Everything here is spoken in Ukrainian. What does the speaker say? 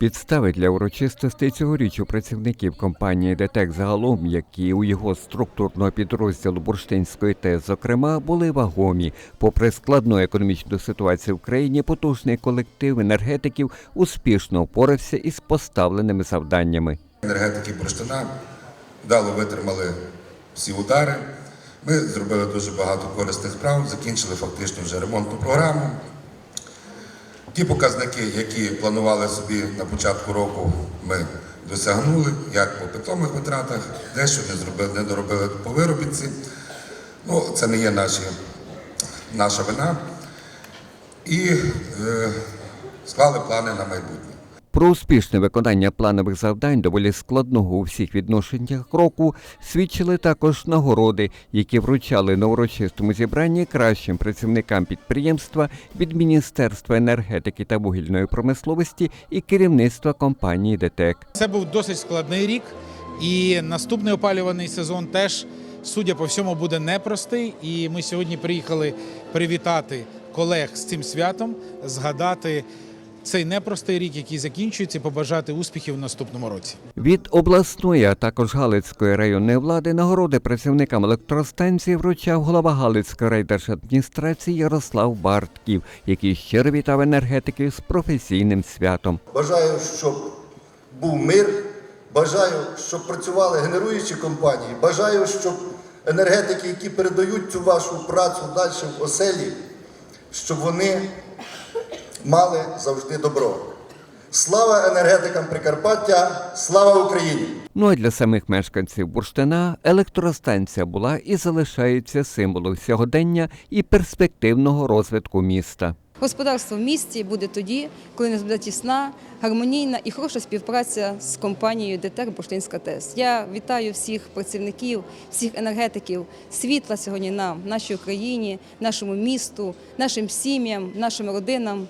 Підстави для урочистостей цьогоріч у працівників компанії ДТЕК загалом, які у його структурного підрозділу Бурштинської ТЕС, зокрема, були вагомі. Попри складну економічну ситуацію в країні, потужний колектив енергетиків успішно впорався із поставленими завданнями. Енергетики Бурштина вдало витримали всі удари. Ми зробили дуже багато корисних справ, закінчили фактично вже ремонтну програму. Ті показники, які планували собі на початку року, ми досягнули, як по питомих витратах, дещо не зробили, не доробили по виробітці. Ну, це не є наші, наша вина. І е, склали плани на майбутнє. Про успішне виконання планових завдань доволі складного у всіх відношеннях року свідчили також нагороди, які вручали на урочистому зібранні кращим працівникам підприємства від Міністерства енергетики та вугільної промисловості і керівництва компанії ДТЕК. Це був досить складний рік, і наступний опалюваний сезон теж, судя по всьому, буде непростий. І ми сьогодні приїхали привітати колег з цим святом, згадати цей непростий рік, який закінчується, побажати успіхів в наступному році. Від обласної, а також Галицької районної влади нагороди працівникам електростанції вручав голова Галицької райдержадміністрації Ярослав Бартків, який щиро вітав енергетиків з професійним святом. Бажаю, щоб був мир. Бажаю, щоб працювали генеруючі компанії. Бажаю, щоб енергетики, які передають цю вашу працю далі в оселі, щоб вони мали завжди добро. Слава енергетикам Прикарпаття! Слава Україні! Ну а для самих мешканців Бурштина електростанція була і залишається символом сьогодення і перспективного розвитку міста. Господарство в місті буде тоді, коли нас буде тісна, гармонійна і хороша співпраця з компанією ДТЕК Бурштинська ТЕС. Я вітаю всіх працівників, всіх енергетиків світла сьогодні нам, нашій Україні, нашому місту, нашим сім'ям, нашим родинам